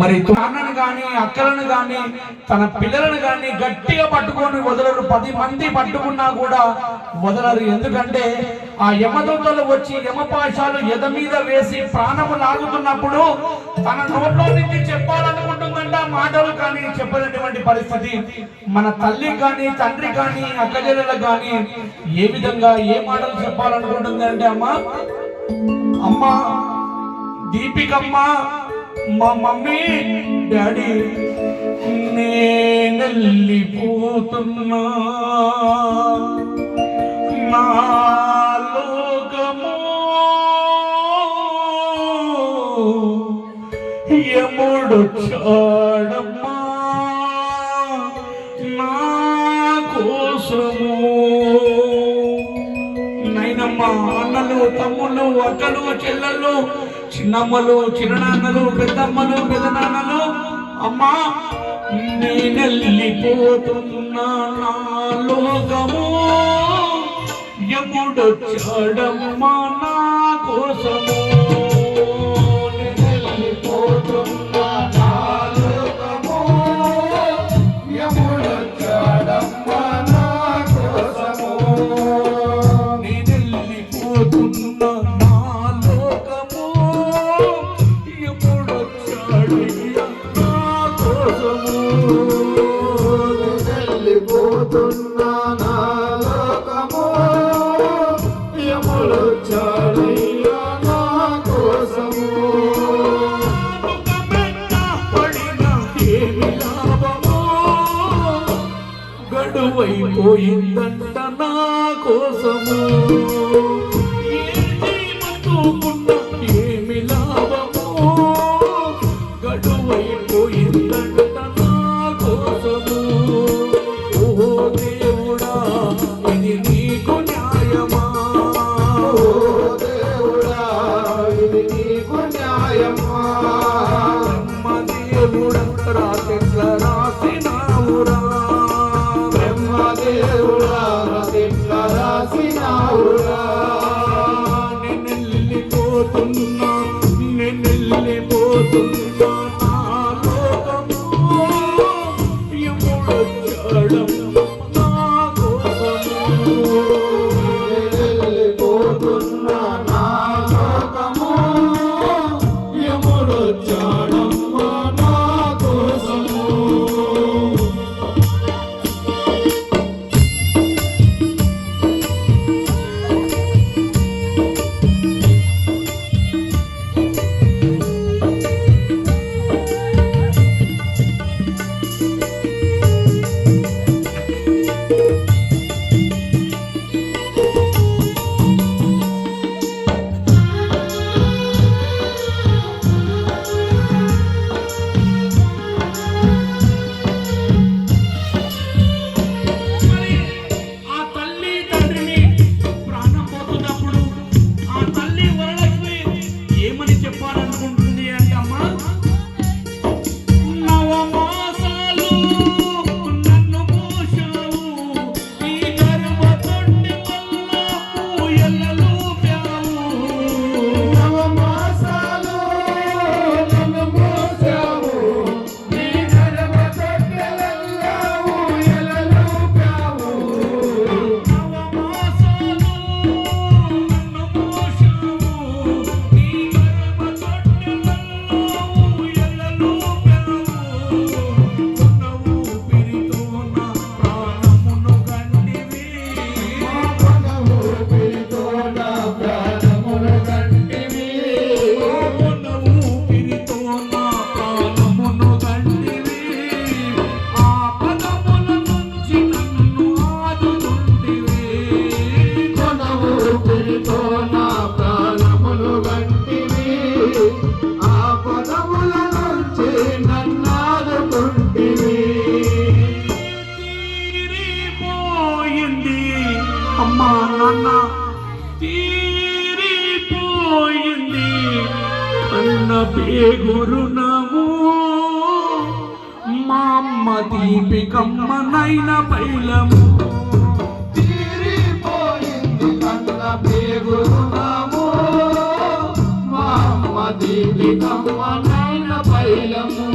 మరి అన్నను గాని అక్కలను గాని తన పిల్లలను గాని గట్టిగా పట్టుకొని వదలరు. పది మంది పట్టుకున్నా కూడా వదలరు. ఎందుకంటే ఆ యమదూతలు వచ్చి యమపాశాలు ఎద మీద వేసి ప్రాణము లాగుతున్నప్పుడు తన నోట్లో నుంచి చెప్పాలనుకుంటుందంట మాటలు కానీ చెప్పలేటువంటి పరిస్థితి. మన తల్లి కానీ తండ్రి కానీ అక్కజెల్లెలకు కానీ ఏ విధంగా ఏ మాటలు చెప్పాలనుకుంటుంది అంటే అమ్మా అమ్మా దీపికమ్మ మా మమ్మీ డాడీ నేనెళ్ళిపోతున్నా నా లోకము ఎముడు చాడమ్మా. నా కోసము. నైనమ్మ అన్నలు తమ్ముళ్ళు అక్కలు చెల్లెళ్ళు చిన్నమ్మలు చిన్ననాన్నలు పెద్దమ్మలు పెదనాన్నలు అమ్మా నేనెళ్ళిపోతున్నా నా లోకము. ఎముడొచ్చాడమ్మా నా కోసము? పోయిందంట నా కోసము. ఏ గురునము మా దీపికమ్మ నైన పైలము. తీరిపోయింది దీపికమ్మ నైన పైలము.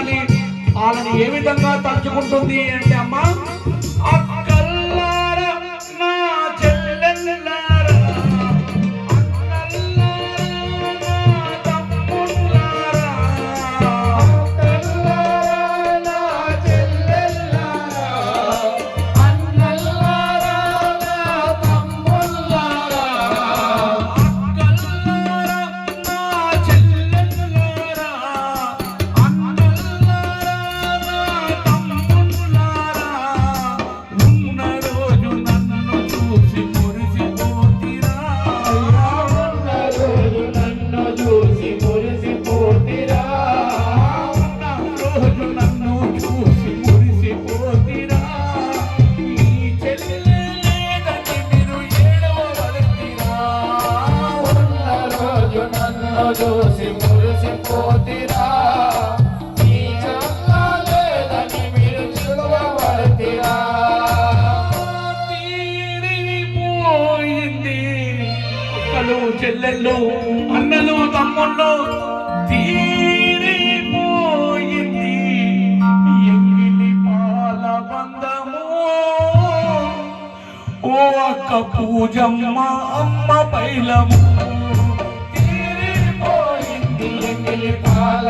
ఆలని వాళ్ళని ఏ విధంగా తలుచుకుంటుంది అంటే అమ్మా చెల్లెళ్ళు అన్నలు తమ్ముళ్ళు తీరిపోయింది. అక్క పూజమ్మ అమ్మ పైలము. తీరిపోయింది పాల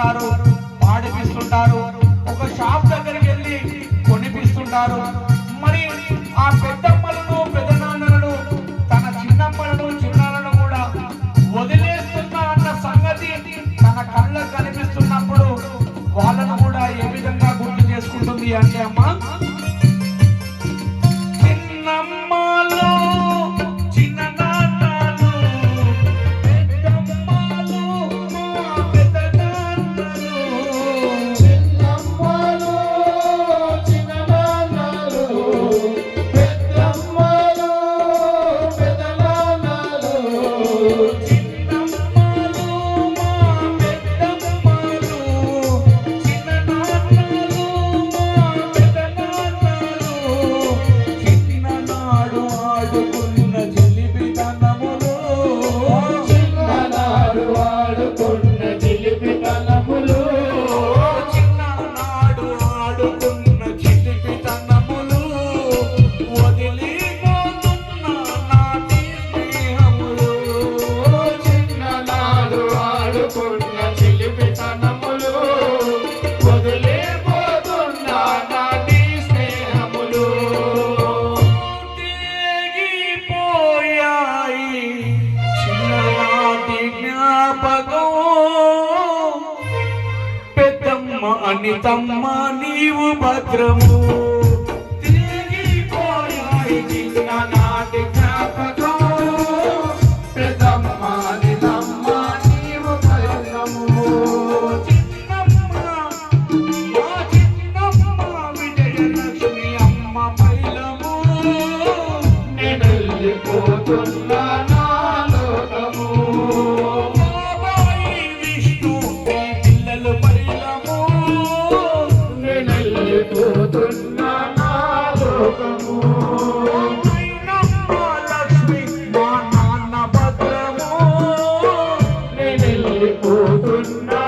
చేస్తుంటారు పాడిపిస్తుంటారు ఒక షాప్ దగ్గరికి వెళ్ళి కొనిపిస్తుంటారు. మరి ఆ పెద్దమ్మలను పెదనాన్నలను తన చిన్నమ్మలను చిన్నాలను కూడా వదిలేస్తున్నా అన్న సంగతి తన కళ్ళకు కనిపిస్తున్నప్పుడు వాళ్ళను కూడా ఏ విధంగా గుర్తు చేసుకుంటుంది అంటే అమ్మ నీవు నేనెళ్ళిపోతున్నా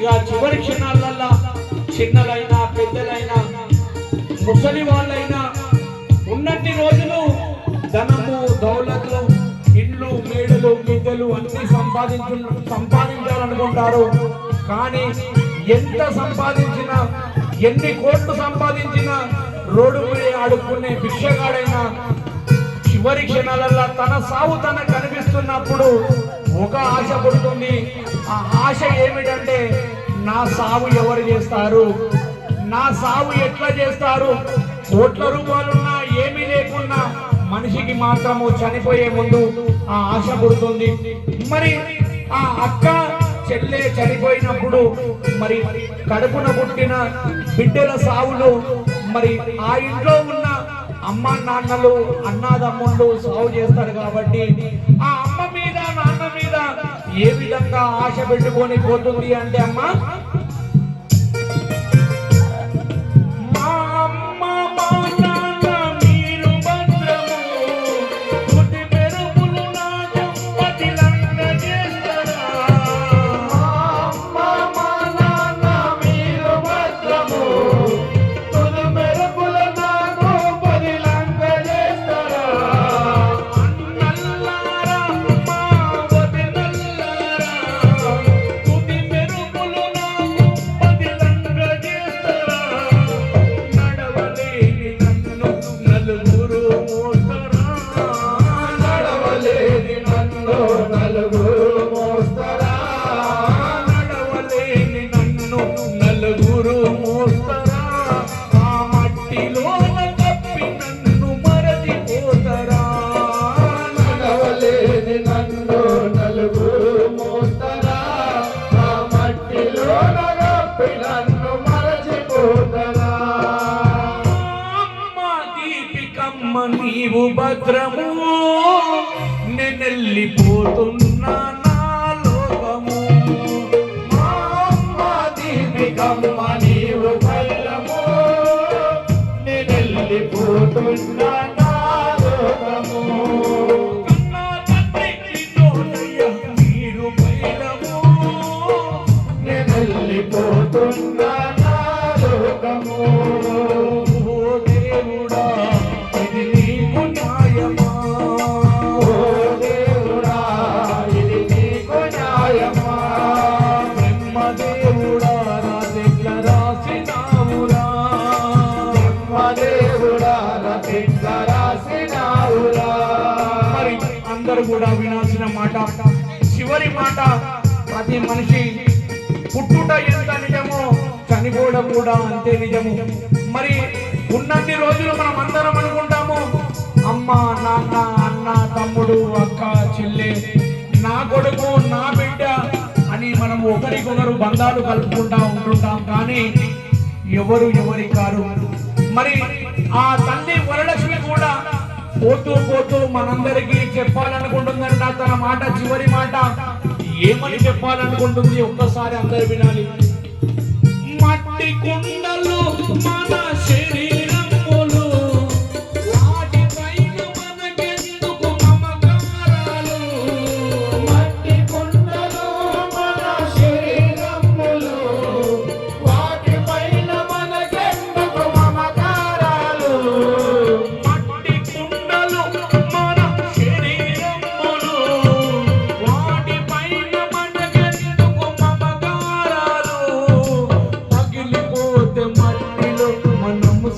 ఇక చివరి క్షణాలల్లా చిన్నలైనా పెద్దలైనా ముసలి వాళ్ళైనా ఉన్నన్ని రోజులు ధనము దౌలతులు ఇండ్లు మేడలు మిద్దెలు అన్ని సంపాదించు సంపాదించాలనుకుంటారు. కానీ ఎంత సంపాదించినా ఎన్ని కోట్లు సంపాదించినా రోడ్డు మీద ఆడుకునే భిక్షగాడైనా చివరి క్షణాలలో తన సావు తన కనిపిస్తున్నప్పుడు ఒక ఆశ పుడుతుంది. ఆ ఆశ ఏమిటంటే నా సావు ఎవరు చేస్తారు? నా సావు ఎట్లా చేస్తారు? కోట్ల రూపాయలున్నా ఏమీ లేకున్నా మనిషికి మాత్రము చనిపోయే ముందు ఆ ఆశ పుడుతుంది. మరి ఆ అక్క చెల్లె చనిపోయినప్పుడు మరి కడుపున పుట్టిన బిడ్డల సావులు మరి ఆ ఇంట్లో ఉన్న అమ్మ నాన్నలు అన్నాదమ్ముళ్ళు సాగు చేస్తారు కాబట్టి ఆ అమ్మ మీద నాన్న మీద ఏ విధంగా ఆశ పెట్టుకొని పోతుంది అంటే అమ్మ నీవు బల్లము నేనెళ్ళిపోతున్నా నా మరి అందరూ కూడా వినాల్సిన మాట చివరి మాట ప్రతి మనిషి పుట్టుట ఎంత నిజమో చనిపోవడం కూడా అంతే నిజము. మరి ఉన్నన్ని రోజులు మనం అందరం అనుకుంటాము అమ్మ నాన్న అన్న తమ్ముడు అక్క చెల్లె నా కొడుకు నా బిడ్డ అని మనం ఒకరికొకరు బంధాలు కలుపుకుంటా ఉంటుంటాం. కానీ ఎవరు ఎవరి కారు? మరి ఆ తల్లి వరలక్ష్మి కూడా పోతూ పోతూ మనందరికీ చెప్పాలనుకుంటుందంట. తన మాట చివరి మాట ఏమని చెప్పాలనుకుంటుంది? ఒక్కసారి అందరు వినాలి. మట్టి కుండలు మన శరీరం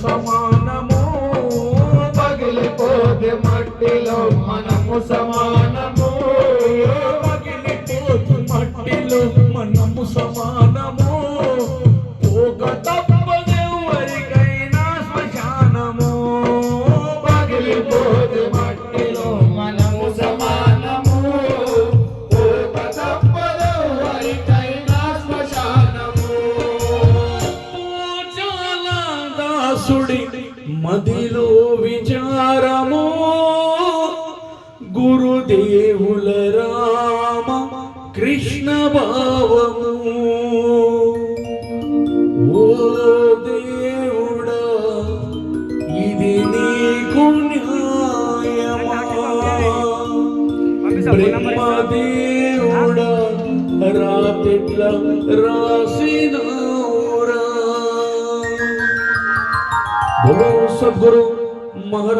sua mão. దాసుడి మదిలో విచారము. గురుదేవుల రామ కృష్ణ భావము. ఓ దేవుడా ఇది నీకు న్యాయమా? దేవుడా రాతిట్ల రాసినవురా সদগুরু মহর